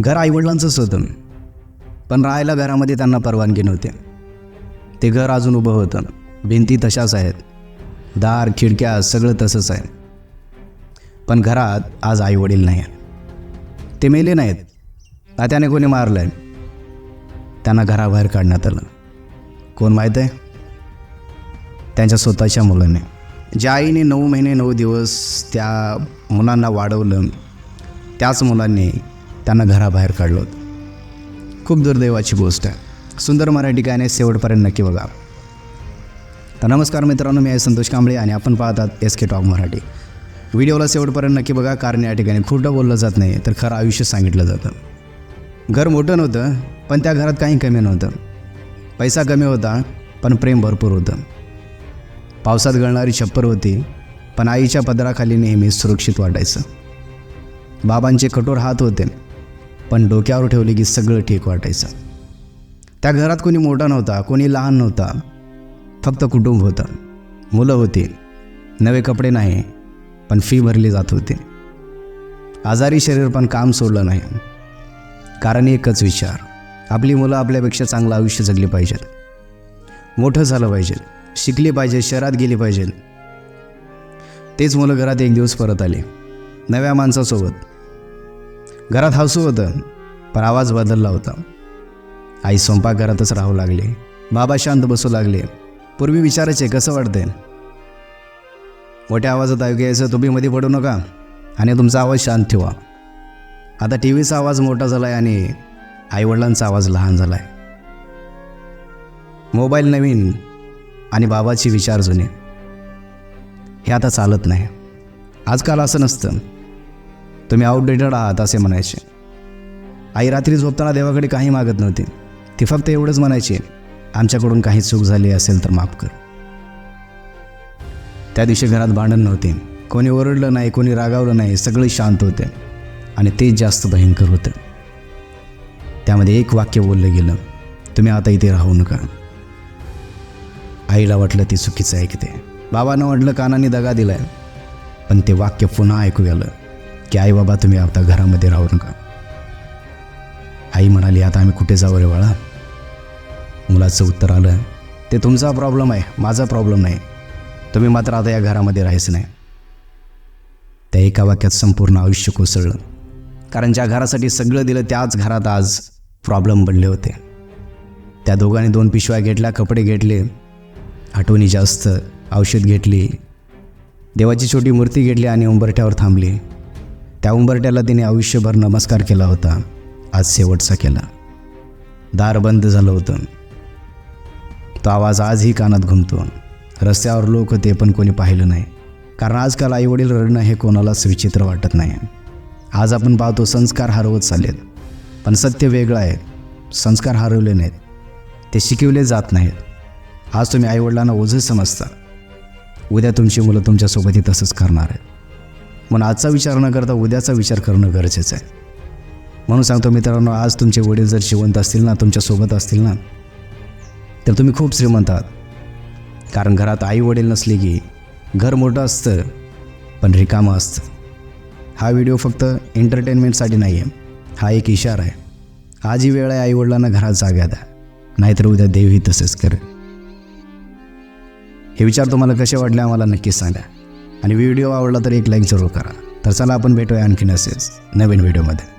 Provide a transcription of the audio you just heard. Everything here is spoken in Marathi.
घर आईवडिलांचंच होतं पण राहायला घरामध्ये त्यांना परवानगी नव्हती. ते घर अजून उभं होतं. भिंती तशाच आहेत. दार खिडक्या सगळं तसंच आहे. पण घरात आज आईवडील नाही आहेत. ते मेले नाहीत. तात्याने कोणी मारलं आहे त्यांना घराबाहेर काढण्यात आलं. कोण माहीत आहे? त्यांच्या स्वतःच्या मुलाने. ज्या आईने नऊ महिने नऊ दिवस त्या मुलांना वाढवलं त्याच मुलांनी त्यांना घराबाहेर काढलं होतं. खूप दुर्दैवाची गोष्ट आहे. सुंदर मराठी काय नाही शेवटपर्यंत नक्की बघा. तर नमस्कार मित्रांनो मी आहे संतोष कांबळे आणि आपण पाहतात एस के टॉक मराठी. व्हिडिओला शेवटपर्यंत नक्की बघा कारण या ठिकाणी खोटं बोललं जात नाही तर खरं आयुष्य सांगितलं जातं. घर मोठं नव्हतं पण त्या घरात काही कमी नव्हतं. पैसा कमी होता पण प्रेम भरपूर होतं. पावसात गळणारी छप्पर होती पण आईच्या पदराखाली नेहमी सुरक्षित वाटायचं. बाबांचे कठोर हात होते. पण डोक्यावर ठेवले की सगळं ठीक वाटायचं. त्या घरात कोणी मोठा नव्हता कोणी लहान नव्हता. फक्त कुटुंब होतं. मुलं होती. नवे कपडे नाही पण फी भरली जात होती. आजारी शरीर पण काम सोडलं नाही. कारण एकच विचार आपली मुलं आपल्यापेक्षा चांगलं आयुष्य जगली पाहिजेत. मोठं झालं पाहिजे शिकली पाहिजे शहरात गेली पाहिजे. तेच मुलं घरात एक दिवस परत आले. नव्या माणसासोबत. घरात हसू होतं पण आवाज बदलला होता. आई स्वयंपाकघरातच राहू लागली. बाबा शांत बसू लागले. पूर्वी विचारायचे कसं वाटते मोठ्या आवाजात ऐकू यायचं तुम्ही मध्ये पडू नका. आणि तुमचा आवाज शांत ठेवा. आता टी व्हीचा आवाज मोठा झाला आहे आणि आईवडिलांचा आवाज लहान झाला आहे मोबाईल नवीन आणि बाबाची विचार जुने. हे आता चालत नाही. आजकाल असं नसतं. तुम्ही आउटडेटेड आहात असे म्हणायचे. आई रात्री झोपताना देवाकडे काही मागत नव्हती. ती फक्त एवढंच म्हणायची आमच्याकडून काही चूक झाली असेल तर माफ कर. त्या दिवशी घरात भांडण नव्हते. कोणी ओरडलं नाही कोणी रागावलं नाही सगळे शांत होते. आणि तेच जास्त भयंकर होतं. त्यामध्ये एक वाक्य बोललं गेलं तुम्ही आता इथे राहू नका. आईला वाटलं ती चुकीचं ऐकते. बाबांना वाटलं कानाने दगा दिलाय पण ते वाक्य पुन्हा ऐकू आलं. की आई बाबा तुम्ही आता घरामध्ये राहू नका. आई म्हणाली आता आम्ही कुठे जाऊ रे बाळा? मुलाचं उत्तर आलं ते तुमचा प्रॉब्लेम आहे माझा प्रॉब्लेम नाही. तुम्ही मात्र आता या घरामध्ये राहायचं नाही. त्या एका वाक्यात संपूर्ण आयुष्य कोसळलं. कारण ज्या घरासाठी सगळं दिलं त्याच घरात आज प्रॉब्लेम बनले होते. त्या दोघांनी दोन पिशव्या घेतल्या कपडे घेतले आठवणी जास्त औषध घेतली देवाची छोटी मूर्ती घेतली आणि उंबरठ्यावर थांबली. त्या उंबरट्याला तिने आयुष्यभर नमस्कार केला होता. आज शेवटचा केला. दार बंद झालं होतं. तो आवाज आजही कानात घुमतो. रस्त्यावर लोक होते पण कोणी पाहिलं नाही. कारण आजकाल आईवडील रडणं हे कोणालाच विचित्र वाटत नाही. आज आपण पाहतो संस्कार हरवत चाललेत. पण सत्य वेगळं आहे. संस्कार हरवले नाहीत. ते शिकवले जात नाहीत. आज तुम्ही आईवडिलांना ओझं समजता. उद्या तुमची मुलं तुमच्यासोबतही तसंच करणार आहेत. म्हणून आजचा विचार न करता उद्याचा विचार करणं गरजेचं आहे. म्हणून सांगतो मित्रांनो आज तुमचे वडील जर जिवंत असतील ना तुमच्यासोबत असतील ना तर तुम्ही खूप श्रीमंत आहात. कारण घरात आई वडील नसले की घर मोठं असतं पण रिकामं असतं. हा व्हिडिओ फक्त एंटरटेनमेंटसाठी नाही आहे हा एक इशारा आहे. आज ही वेळ आहे आईवडिलांना घरात जाग्या द्या नाहीतर उद्या देवही तसेच करेल. हे विचार तुम्हाला कसे वाटले आम्हाला नक्कीच सांगा. आणि व्हिडिओ आवडला तर एक लाईक जरूर करा. तर चला आपण भेटूया आणखीन असेच नवीन व्हिडिओमध्ये.